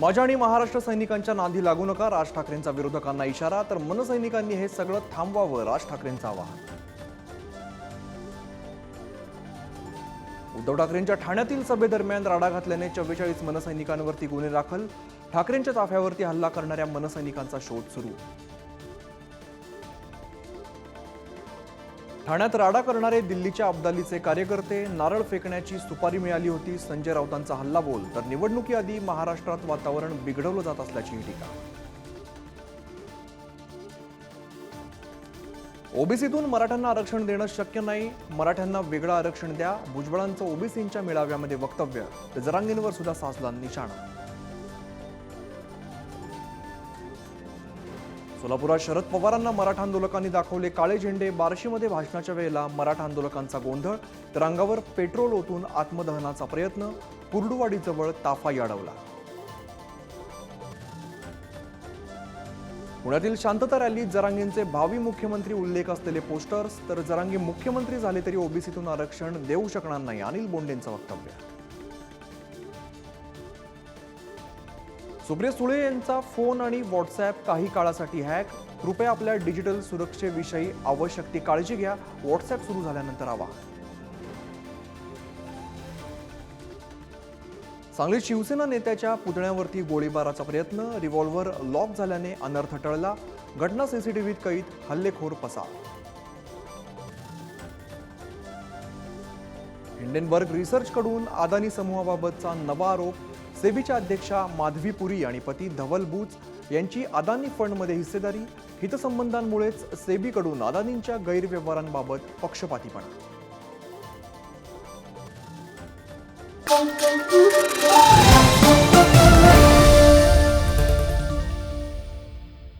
माझ्या आणि महाराष्ट्र सैनिकांच्या नांदी लागू नका. राज ठाकरेंचा विरोधकांना इशारा. तर मनसैनिकांनी हे सगळं थांबवावं. राज ठाकरेंचं आवाहन. उद्धव ठाकरेंच्या ठाण्यातील सभेदरम्यान राडा घातल्याने चव्वेचाळीस मनसैनिकांवरती गुन्हे दाखल. ठाकरेंच्या ताफ्यावरती हल्ला करणाऱ्या मनसैनिकांचा शोध सुरू. ठाण्यात राडा करणारे दिल्लीच्या अब्दालीचे कार्यकर्ते नारळ फेकण्याची सुपारी मिळाली होती संजय राऊतांचा हल्ला बोल तर निवडणुकीआधी महाराष्ट्रात वातावरण बिघडवलं जात असल्याची टीका. ओबीसीतून मराठ्यांना आरक्षण देणं शक्य नाही. मराठ्यांना वेगळं आरक्षण द्या. भुजबळांचं ओबीसींच्या मेळाव्यामध्ये वक्तव्य. तर जरांगींवर सुद्धा साचला निशाणा. सोलापुरात शरद पवारांना मराठा आंदोलकांनी दाखवले काळे झेंडे. बार्शीमध्ये भाषणाच्या वेळेला मराठा आंदोलकांचा गोंधळ. तर अंगावर पेट्रोल ओतून आत्मदहनाचा प्रयत्न. कुर्डुवाडीजवळ ताफाई अडवला पुण्यातील शांतता रॅलीत जरांगींचे भावी मुख्यमंत्री उल्लेख असलेले पोस्टर्स. तर जरांगी मुख्यमंत्री झाले तरी ओबीसीतून आरक्षण देऊ शकणार नाही. अनिल बोंडेंचं वक्तव्य. सुप्रिया सुळे यांचा फोन आणि व्हॉट्सॲप काही काळासाठी हॅक. कृपया आपल्या डिजिटल सुरक्षेविषयी आवश्यक ती काळजी घ्या. व्हॉट्सॲप सुरू झाल्यानंतर आवाहन सांगलीत शिवसेना नेत्याच्या पुतळ्यावरती गोळीबाराचा प्रयत्न. रिव्हॉल्व्हर लॉक झाल्याने अनर्थ टळला. घटना सीसीटीव्हीत कैद हल्लेखोर पसार. हिंडेनबर्ग रिसर्चकडून अदानी समूहाबाबतचा नवा आरोप. सेबीच्या अध्यक्षा माधवी पुरी आणि पती धवल बूच यांची अदानी फंडमध्ये हिस्सेदारी हितसंबंधांमुळेच सेबीकडून अदानींच्या गैरव्यवहारांबाबत पक्षपातीपणा